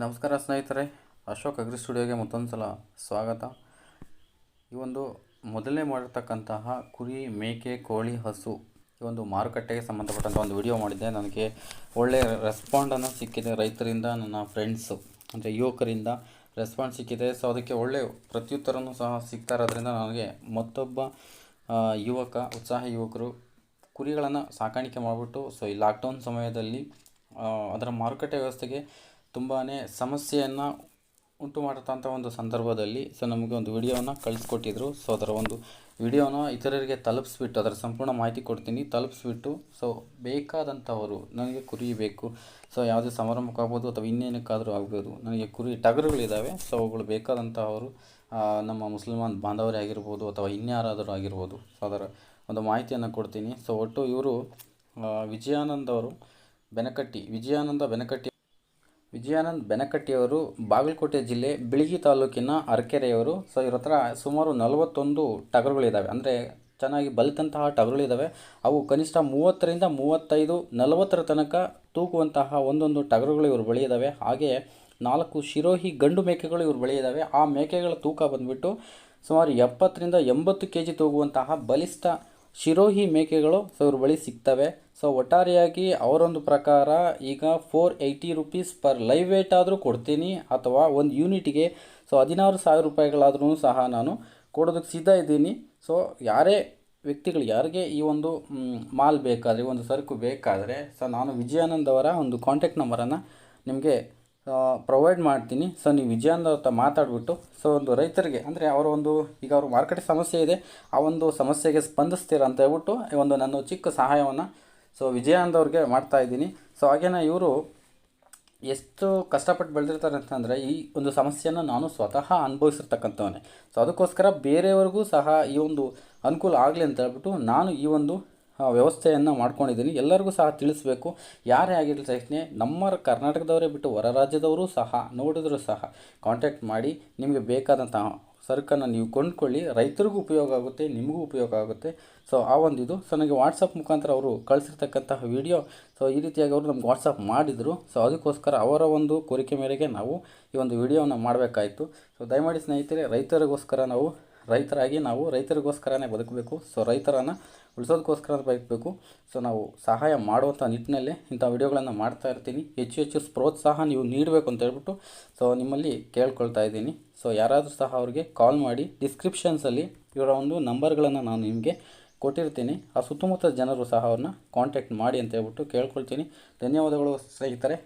ನಮಸ್ಕಾರ ಸ್ನೇಹಿತರೆ, ಅಶೋಕ್ ಅಗ್ರಿ ಸ್ಟುಡಿಯೋಗೆ ಮತ್ತೊಂದು ಸಲ ಸ್ವಾಗತ. ಈ ಒಂದು ಮೊದಲನೇ ಮಾಡಿರ್ತಕ್ಕಂತಹ ಕುರಿ, ಮೇಕೆ, ಕೋಳಿ, ಹಸು ಈ ಒಂದು ಮಾರುಕಟ್ಟೆಗೆ ಸಂಬಂಧಪಟ್ಟಂಥ ಒಂದು ವಿಡಿಯೋ ಮಾಡಿದ್ದೆ. ನನಗೆ ಒಳ್ಳೆಯ ರೆಸ್ಪಾಂಡನ್ನು ಸಿಕ್ಕಿದೆ ರೈತರಿಂದ, ನನ್ನ ಫ್ರೆಂಡ್ಸು ಅಂದರೆ ಯುವಕರಿಂದ ರೆಸ್ಪಾನ್ಸ್ ಸಿಕ್ಕಿದೆ. ಸೊ ಅದಕ್ಕೆ ಒಳ್ಳೆಯ ಪ್ರತ್ಯುತ್ತರನೂ ಸಹ ಸಿಗ್ತಾ ಇರೋದ್ರಿಂದ ನನಗೆ ಮತ್ತೊಬ್ಬ ಯುವಕ, ಉತ್ಸಾಹ ಯುವಕರು ಕುರಿಗಳನ್ನು ಸಾಕಾಣಿಕೆ ಮಾಡಿಬಿಟ್ಟು ಸೊ ಈ ಲಾಕ್ಡೌನ್ ಸಮಯದಲ್ಲಿ ಅದರ ಮಾರುಕಟ್ಟೆ ವ್ಯವಸ್ಥೆಗೆ ತುಂಬಾ ಸಮಸ್ಯೆಯನ್ನು ಉಂಟು ಮಾಡತಕ್ಕಂಥ ಒಂದು ಸಂದರ್ಭದಲ್ಲಿ ಸೊ ನಮಗೆ ಒಂದು ವಿಡಿಯೋನ ಕಳಿಸ್ಕೊಟ್ಟಿದ್ರು. ಸೊ ಅದರ ಒಂದು ವಿಡಿಯೋನ ಇತರರಿಗೆ ತಲುಪಿಸ್ಬಿಟ್ಟು ಅದರ ಸಂಪೂರ್ಣ ಮಾಹಿತಿ ಕೊಡ್ತೀನಿ. ತಲುಪಿಸ್ಬಿಟ್ಟು, ಸೊ ಬೇಕಾದಂಥವರು ನನಗೆ ಕುರಿ ಬೇಕು. ಸೊ ಯಾವುದೇ ಸಮಾರಂಭಕ್ಕಾಗ್ಬೋದು ಅಥವಾ ಇನ್ನೇನಕ್ಕಾದರೂ ಆಗ್ಬೋದು, ನನಗೆ ಕುರಿ ಟಗರುಗಳಿದ್ದಾವೆ ಸೊ ಅವುಗಳು ಬೇಕಾದಂಥವರು ನಮ್ಮ ಮುಸಲ್ಮಾನ್ ಬಾಂಧವರೇ ಆಗಿರ್ಬೋದು ಅಥವಾ ಇನ್ಯಾರಾದರೂ ಆಗಿರ್ಬೋದು. ಸೊ ಅದರ ಒಂದು ಮಾಹಿತಿಯನ್ನು ಕೊಡ್ತೀನಿ. ಸೊ ಒಟ್ಟು ಇವರು ವಿಜಯಾನಂದ್ ಅವರು, ಬೆನಕಟ್ಟಿ, ವಿಜಯಾನಂದ ಬೆನಕಟ್ಟಿ ವಿಜಯಾನಂದ್ ಬೆನಕಟ್ಟಿಯವರು ಬಾಗಲಕೋಟೆ ಜಿಲ್ಲೆ ಬಿಳಿಗಿ ತಾಲೂಕಿನ ಅರಕೆರೆಯವರು. ಸೊ ಇವ್ರ ಹತ್ರ ಸುಮಾರು ನಲವತ್ತೊಂದು ಟಗರುಗಳಿದ್ದಾವೆ ಅಂದರೆ ಚೆನ್ನಾಗಿ ಬಲಿತಂತಹ ಟಗರುಗಳಿದ್ದಾವೆ ಅವು ಕನಿಷ್ಠ ಮೂವತ್ತರಿಂದ ಮೂವತ್ತೈದು, ನಲವತ್ತರ ತನಕ ತೂಕುವಂತಹ ಒಂದೊಂದು ಟಗರುಗಳು ಇವರು ಬಳಿ ಇದ್ದಾವೆ ಹಾಗೆ ನಾಲ್ಕು ಶಿರೋಹಿ ಗಂಡು ಮೇಕೆಗಳು ಇವರು ಬಳಿ ಇದ್ದಾವೆ ಆ ಮೇಕೆಗಳ ತೂಕ ಬಂದುಬಿಟ್ಟು ಸುಮಾರು ಎಪ್ಪತ್ತರಿಂದ ಎಂಬತ್ತು ಕೆ ಜಿ ತೂಗುವಂತಹ ಬಲಿಷ್ಠ ಶಿರೋಹಿ ಮೇಕೆಗಳು ಸೊ ಇವ್ರ ಬಳಿ ಸಿಗ್ತವೆ. ಸೊ ಒಟ್ಟಾರೆಯಾಗಿ ಅವರೊಂದು ಪ್ರಕಾರ ಈಗ four eighty rupees per live weight ಆದರೂ ಕೊಡ್ತೀನಿ ಅಥವಾ ಒಂದು ಯೂನಿಟಿಗೆ ಸೊ ಹದಿನಾರು ಸಾವಿರ ರೂಪಾಯಿಗಳಾದ್ರೂ ಸಹ ನಾನು ಕೊಡೋದಕ್ಕೆ ಸಿದ್ಧ ಇದ್ದೀನಿ. ಸೊ ಯಾರೇ ವ್ಯಕ್ತಿಗಳು, ಯಾರಿಗೆ ಈ ಒಂದು ಮಾಲ್ ಬೇಕಾದರೆ ಒಂದು ಸರಕು ಬೇಕಾದರೆ ಸೊ ನಾನು ವಿಜಯಾನಂದ್ ಅವರ ಒಂದು ಕಾಂಟ್ಯಾಕ್ಟ್ ನಂಬರನ್ನು ನಿಮಗೆ ಪ್ರೊವೈಡ್ ಮಾಡ್ತೀನಿ. ಸೊ ನೀವು ವಿಜಯಾನಂದ ಹತ್ರ ಮಾತಾಡಿಬಿಟ್ಟು ಸೊ ಒಂದು ರೈತರಿಗೆ, ಅಂದರೆ ಅವರ ಒಂದು, ಈಗ ಅವ್ರ ಮಾರ್ಕೆಟ್ ಸಮಸ್ಯೆ ಇದೆ, ಆ ಒಂದು ಸಮಸ್ಯೆಗೆ ಸ್ಪಂದಿಸ್ತೀರ ಅಂತ ಹೇಳ್ಬಿಟ್ಟು, ಈ ಒಂದು ನನ್ನ ಚಿಕ್ಕ ಸಹಾಯವನ್ನು ಸೊ ವಿಜಯಾನಂದ ಅವ್ರಿಗೆ ಮಾಡ್ತಾ ಇದ್ದೀನಿ. ಸೊ ಹಾಗೇನೆ ಇವರು ಎಷ್ಟು ಕಷ್ಟಪಟ್ಟು ಬೆಳೆದಿರ್ತಾರೆ ಅಂತಂದರೆ, ಈ ಒಂದು ಸಮಸ್ಯೆಯನ್ನು ನಾನು ಸ್ವತಃ ಅನುಭವಿಸಿರ್ತಕ್ಕಂಥವನೇ. ಸೊ ಅದಕ್ಕೋಸ್ಕರ ಬೇರೆಯವ್ರಿಗೂ ಸಹ ಈ ಒಂದು ಅನುಕೂಲ ಆಗಲಿ ಅಂತ ಹೇಳ್ಬಿಟ್ಟು, ನಾನು ಈ ಒಂದು ವ್ಯವಸ್ಥೆಯನ್ನು ಮಾಡ್ಕೊಂಡಿದ್ದೀನಿ. ಎಲ್ಲರಿಗೂ ಸಹ ತಿಳಿಸ್ಬೇಕು. ಯಾರೇ ಆಗಿರಲಿ ಸಹಿತನೇ, ನಮ್ಮ ಕರ್ನಾಟಕದವರೇ ಬಿಟ್ಟು ಹೊರ ರಾಜ್ಯದವರು ಸಹ ನೋಡಿದ್ರು ಸಹ ಕಾಂಟ್ಯಾಕ್ಟ್ ಮಾಡಿ, ನಿಮಗೆ ಬೇಕಾದಂತಹ ಸರಕನ್ನು ನೀವು ಕೊಂಡ್ಕೊಳ್ಳಿ. ರೈತರಿಗೂ ಉಪಯೋಗ ಆಗುತ್ತೆ, ನಿಮಗೂ ಉಪಯೋಗ ಆಗುತ್ತೆ. ಸೊ ಆ ಒಂದು ಇದು. ಸೊ ನನಗೆ ವಾಟ್ಸಪ್ ಮುಖಾಂತರ ಅವರು ಕಳಿಸಿರ್ತಕ್ಕಂತಹ ವಿಡಿಯೋ ಸೊ ಈ ರೀತಿಯಾಗಿ ಅವರು ನಮ್ಗೆ ವಾಟ್ಸಪ್ ಮಾಡಿದರು. ಸೊ ಅದಕ್ಕೋಸ್ಕರ ಅವರ ಒಂದು ಕೋರಿಕೆ ಮೇರೆಗೆ ನಾವು ಈ ಒಂದು ವಿಡಿಯೋವನ್ನು ಮಾಡಬೇಕಾಯಿತು. ಸೊ ದಯಮಾಡಿ ಸ್ನೇಹಿತರೆ, ರೈತರಿಗೋಸ್ಕರ ನಾವು ರೈತರಾಗಿ ನಾವು ರೈತರಿಗೋಸ್ಕರನೇ ಬದುಕಬೇಕು. ಸೊ ರೈತರನ್ನು ಉಳಿಸೋದಕ್ಕೋಸ್ಕರ ಬದುಕಬೇಕು. ಸೊ ನಾವು ಸಹಾಯ ಮಾಡುವಂಥ ನಿಟ್ಟಿನಲ್ಲೇ ಇಂಥ ವಿಡಿಯೋಗಳನ್ನು ಮಾಡ್ತಾ ಇರ್ತೀನಿ. ಹೆಚ್ಚು ಹೆಚ್ಚು ಪ್ರೋತ್ಸಾಹ ನೀವು ನೀಡಬೇಕು ಅಂತ ಹೇಳ್ಬಿಟ್ಟು ಸೊ ನಿಮ್ಮಲ್ಲಿ ಕೇಳ್ಕೊಳ್ತಾ ಇದ್ದೀನಿ. ಸೊ ಯಾರಾದರೂ ಸಹ ಅವರಿಗೆ ಕಾಲ್ ಮಾಡಿ ಡಿಸ್ಕ್ರಿಪ್ಷನ್ಸಲ್ಲಿ ಇವರ ಒಂದು ನಂಬರ್ಗಳನ್ನು ನಾನು ನಿಮಗೆ ಕೊಟ್ಟಿರ್ತೀನಿ. ಆ ಸುತ್ತಮುತ್ತ ಜನರು ಸಹ ಅವ್ರನ್ನ ಕಾಂಟ್ಯಾಕ್ಟ್ ಮಾಡಿ ಅಂತ ಹೇಳ್ಬಿಟ್ಟು ಕೇಳ್ಕೊಳ್ತೀನಿ. ಧನ್ಯವಾದಗಳು ಸ್ನೇಹಿತರೆ.